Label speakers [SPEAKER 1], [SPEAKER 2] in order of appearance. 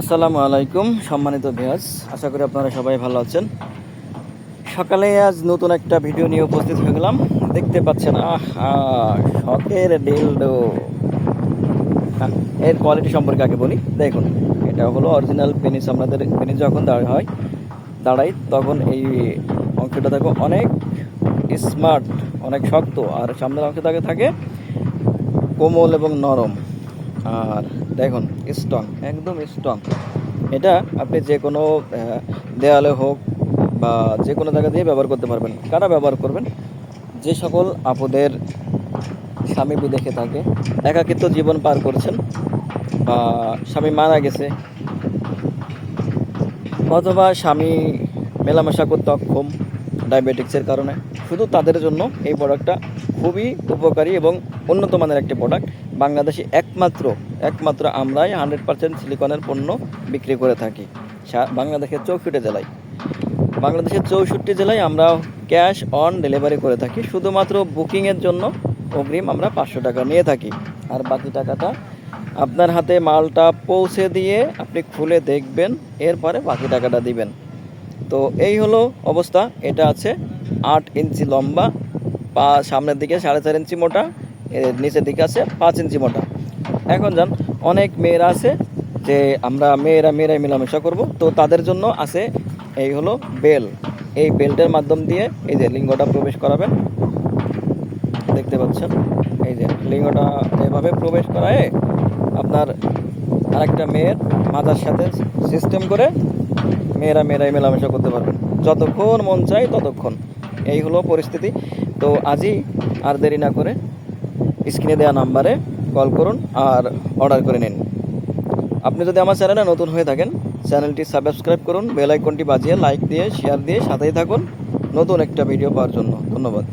[SPEAKER 1] আসসালামু আলাইকুম সম্মানিত ভিয়াজ আশা করি আপনারা সবাই ভালো আছেন। সকালে আজ নতুন একটা ভিডিও নিয়ে উপস্থিত হয়ে গেলাম। দেখতে পাচ্ছেন আহা শখের ডিলডো হ্যাঁ, এর কোয়ালিটি সম্পর্কে আগে বলি। দেখুন এটা হলো অরিজিনাল পেনিস আপনাদের পেনিস যখন দাঁড়া হয় দাঁড়াই তখন এই অংশটা দেখো অনেক স্মার্ট অনেক শক্ত। আর সামনের অংশ থাকে থাকে কোমল এবং নরম। আর দেখুন স্ট্রং একদম স্ট্রং এটা আপনি যে কোনো দেয়ালে হোক বা যে কোনো জায়গা দিয়ে ব্যবহার করতে পারবেন। কারা ব্যবহার করবেন? যে সকল আপদের স্বামী বিদেশে থাকে, একাকিত্ব জীবন পার করছেন বা স্বামী মারা গেছে, অথবা স্বামী মেলামেশা করতে অক্ষম ডায়াবেটিক্সের কারণে। শুধু তাদের জন্য এই প্রোডাক্টটা খুবই উপকারী এবং উন্নত মানের একটি প্রোডাক্ট বাংলাদেশে একমাত্র একমাত্র আমরাই হান্ড্রেড পার্সেন্ট সিলিকনের পণ্য বিক্রি করে থাকি। বাংলাদেশের চৌষট্টি জেলায়। বাংলাদেশের চৌষট্টি জেলায় আমরা ক্যাশ অন ডেলিভারি করে থাকি। শুধুমাত্র বুকিংয়ের জন্য অগ্রিম আমরা পাঁচশো টাকা নিয়ে থাকি। আর বাকি টাকাটা আপনার হাতে মালটা পৌঁছে দিয়ে আপনি খুলে দেখবেন, এরপরে বাকি টাকাটা দিবেন। তো এই হলো অবস্থা। এটা আছে আট ইঞ্চি লম্বা, পা সামনের দিকে সাড়ে চার ইঞ্চি মোটা নিচের দিকে আছে পাঁচ ইঞ্চি মোটা। এখন যান, অনেক মেয়েরা আছে যে আমরা মেয়েরা, মেয়েরাই মেলামেশা করব। তো তাদের জন্য আছে এই হলো বেল। এই বেল্টের মাধ্যম দিয়ে এই যে লিঙ্গটা প্রবেশ করাবেন। দেখতে পাচ্ছেন? এই যে লিঙ্গটা এভাবে প্রবেশ করায় আপনার আরেকটা মেয়ের মাথার সাথে সিস্টেম করে মেয়েরা মেয়েরাই মেলামেশা করতে পারবে। যতক্ষণ মন চায় ততক্ষণ। এই হলো পরিস্থিতি। তো আজই আর দেরি না করে স্ক্রিনে দেওয়া নাম্বারে কল করুন আর অর্ডার করে নিন। আপনি যদি আমার চ্যানেলে নতুন হয়ে থাকেন, চ্যানেলটি সাবস্ক্রাইব করুন, বেল আইকনটি বাজিয়ে লাইক দিয়ে, শেয়ার দিয়ে সাথেই থাকুন। নতুন একটা ভিডিও পাওয়ার জন্য ধন্যবাদ।